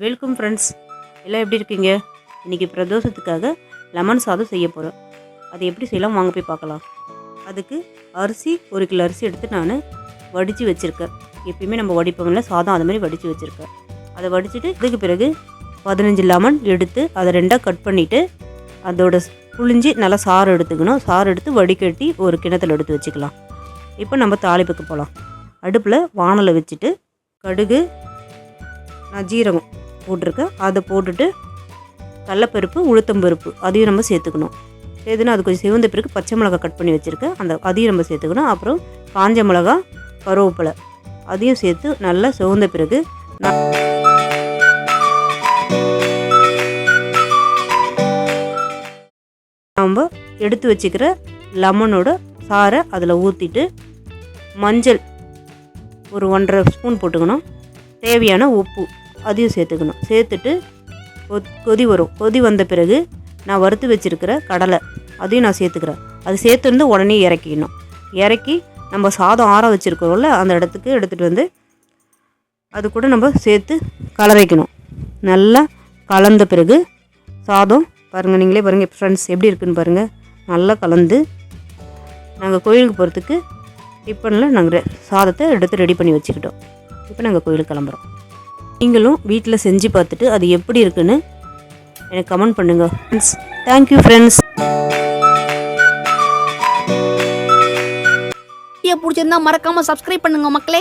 Welcome friends எல்லாம் எப்படி இருக்கீங்க? இன்றைக்கி பிரதோஷத்துக்காக லெமன் சாதம் செய்ய போகிறோம் அதை எப்படி செய்யலாம்? வாங்க போய் பார்க்கலாம். அதுக்கு அரிசி ஒரு கிலோ அரிசி எடுத்து நான் வடித்து வச்சுருக்கேன். எப்பயுமே நம்ம வடிப்போம்ல சாதம் அது மாதிரி வடித்து வச்சுருக்கேன். அதை வடிச்சிட்டு இதுக்கு பிறகு பதினஞ்சு லெமன் எடுத்து அதை ரெண்டாக கட் பண்ணிவிட்டு அதோட புழிஞ்சி நல்லா சாறு எடுத்துக்கணும். சாறு எடுத்து வடிகட்டி ஒரு கிணத்துல எடுத்து வச்சுக்கலாம். இப்போ நம்ம தாளிப்புக்கு போகலாம் அடுப்பில் வானலை வச்சுட்டு கடுகு நான் ஜீரகம் போட்டிருக்கேன் அதை போட்டுட்டு கடலப்பருப்பு உளுத்தம்பருப்பு அதையும் நம்ம சேர்த்துக்கணும். சேர்த்துனா அது கொஞ்சம் சிவந்த பிறகு பச்சை மிளகா கட் பண்ணி வச்சுருக்கேன். அந்த அதையும் நம்ம சேர்த்துக்கணும். அப்புறம் காஞ்ச மிளகா கருவேப்பிலை அதையும் சேர்த்து நல்லா சிவந்த பிறகு நம்ம எடுத்து வச்சுக்கிற லெமனோட சாறை அதில் ஊற்றிட்டு மஞ்சள் ஒரு ஒன்றரை ஸ்பூன் போட்டுக்கணும். தேவையான உப்பு அதையும் சேர்த்துக்கணும். சேர்த்துட்டு கொத்- கொதி வரும். கொதி வந்த பிறகு நான் வறுத்து வச்சுருக்கிற கடலை அதையும் நான் சேர்த்துக்கிறேன். அது சேர்த்துருந்து உடனே இறக்கிக்கணும் இறக்கி நம்ம சாதம் ஆற வச்சுருக்கிறோம்ல அந்த இடத்துக்கு எடுத்துகிட்டு வந்து அது கூட நம்ம சேர்த்து கலரைக்கணும் நல்லா கலந்த பிறகு சாதம் பாருங்கள் நீங்களே பாருங்கள் ஃப்ரெண்ட்ஸ் எப்படி இருக்குன்னு பாருங்கள் நல்லா கலந்து நாங்கள் கோயிலுக்கு போகிறதுக்கு டிஃபனில் நாங்கள் சாதத்தை எடுத்து ரெடி பண்ணி வச்சுக்கிட்டோம். இப்போ நாங்கள் கோயிலுக்கு கிளம்புறோம். நீங்களும் வீட்டில் செஞ்சு பார்த்துட்டு அது எப்படி இருக்குன்னு எனக்கு கமெண்ட் பண்ணுங்கள் ஃப்ரெண்ட்ஸ் தேங்க்யூ ஃப்ரெண்ட்ஸ் பிடிச்சிருந்தா மறக்காம சப்ஸ்கிரைப் பண்ணுங்க மக்களே.